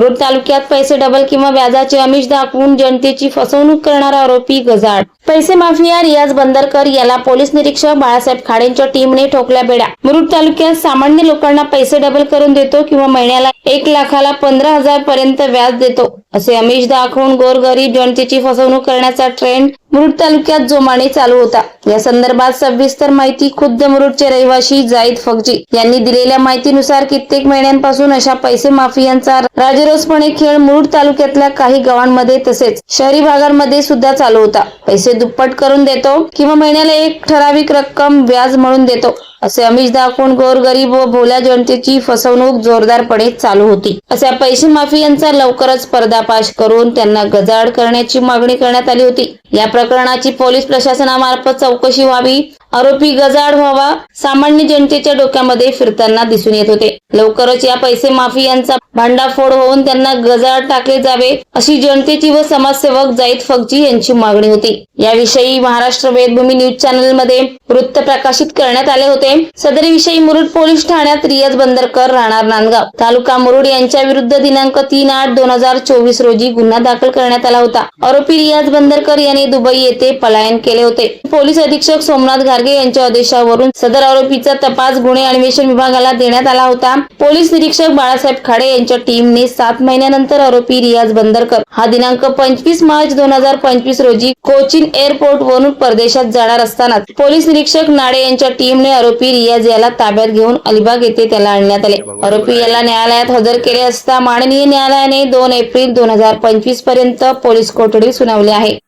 मुरुड तालुक्यात पैसे डबल किंवा व्याजाचे आमिष दाखवून जनतेची फसवणूक करणारा आरोपी गजाड पैसे माफिया रियाज बंदरकर याला पोलीस निरीक्षक बाळासाहेब खाडेंच्या टीमने ठोकल्या बेड्या. मुरुड तालुक्यात सामान्य लोकांना पैसे डबल करून देतो किंवा महिन्याला एक लाखाला पंधरा हजार पर्यंत व्याज देतो असे आमिष दाखवून गोरगरीब जनतेची फसवणूक करण्याचा ट्रेंड मुरुड तालुक्यात जोमाने चालू होता. या संदर्भात सविस्तर माहिती खुद्द मुरुडचे रहिवासी जाईद फगजी यांनी दिलेल्या माहितीनुसार कित्येक महिन्यांपासून अशा पैसे माफियांचा राजरोसपणे खेळ मुरुड तालुक्यातल्या काही गावांमध्ये तसेच शहरी भागांमध्ये सुद्धा चालू होता. पैसे दुप्पट करून देतो किंवा महिन्याला एक ठराविक रक्कम व्याज म्हणून देतो असे अमिष दाखवून गोरगरीब व भोल्या जनतेची फसवणूक जोरदारपणे चालू होती. अशा पैसे माफियांचा लवकरच पर्दापाश करून त्यांना गजाड करण्याची मागणी करण्यात आली होती. या प्रकरणाची पोलीस प्रशासनामार्फत चौकशी व्हावी. आरोपी गजाड व्हावा सामान्य जनतेच्या डोक्यामध्ये फिरताना दिसून येत होते. लवकरच या पैसे माफियांचा भांडाफोड होऊन त्यांना गजाड टाकले जावे अशी जनतेची व समाजसेवक जाईद फगजी यांची मागणी होती. याविषयी महाराष्ट्र वेदभूमी न्यूज चॅनलमध्ये वृत्त प्रकाशित करण्यात आले होते. सदरी विषयी मुरुड पोलीस ठाण्यात रियाज बंदरकर राहणार नांदगाव. तालुका मुरुड यांच्या विरुद्ध दिनांक तीन आठ दोन हजार चोवीस रोजी गुन्हा दाखल करण्यात आला होता. आरोपी रियाज बंदरकर यांनी दुबई येथे पलायन केले होते. पोलीस अधीक्षक सोमनाथ घारगे यांच्या आदेशावरून सदर आरोपीचा तपास गुन्हे अन्वेषण विभागाला देण्यात आला होता. पोलीस निरीक्षक बाळासाहेब खाडे यांच्या टीमने सात महिन्यानंतर आरोपी रियाज बंदरकर हा दिनांक पंचवीस मार्च दोन हजार पंचवीस रोजी कोचीन एअरपोर्ट वरून परदेशात जाणार असताना पोलीस निरीक्षक नाडे यांच्या टीमने आरोपी रियाज याला ताब्यात घेऊन अलिबाग येथे त्याला आणण्यात आले. आरोपी याला न्यायालयात हजर केले असता माननीय न्यायालयाने दोन एप्रिल दोन हजार पंचवीसपर्यंत पोलीस कोठडी सुनावली आहे.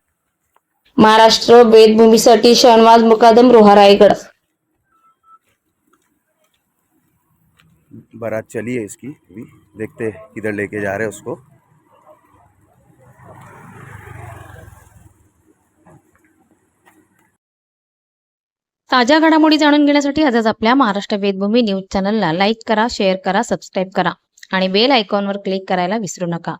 महाराष्ट्र वेदभूमीसाठी शहनवाज मुकादम रोहा रायगड बारात चली है इसकी. अभी देखते हैं किधर लेके जा रहे हैं उसको. ताज्या घडामोडी जाणून घेण्यासाठी आजच आपल्या महाराष्ट्र वेदभूमी न्यूज चॅनलला लाईक करा शेअर करा सबस्क्राईब करा आणि बेल आयकॉनवर क्लिक करायला विसरू नका.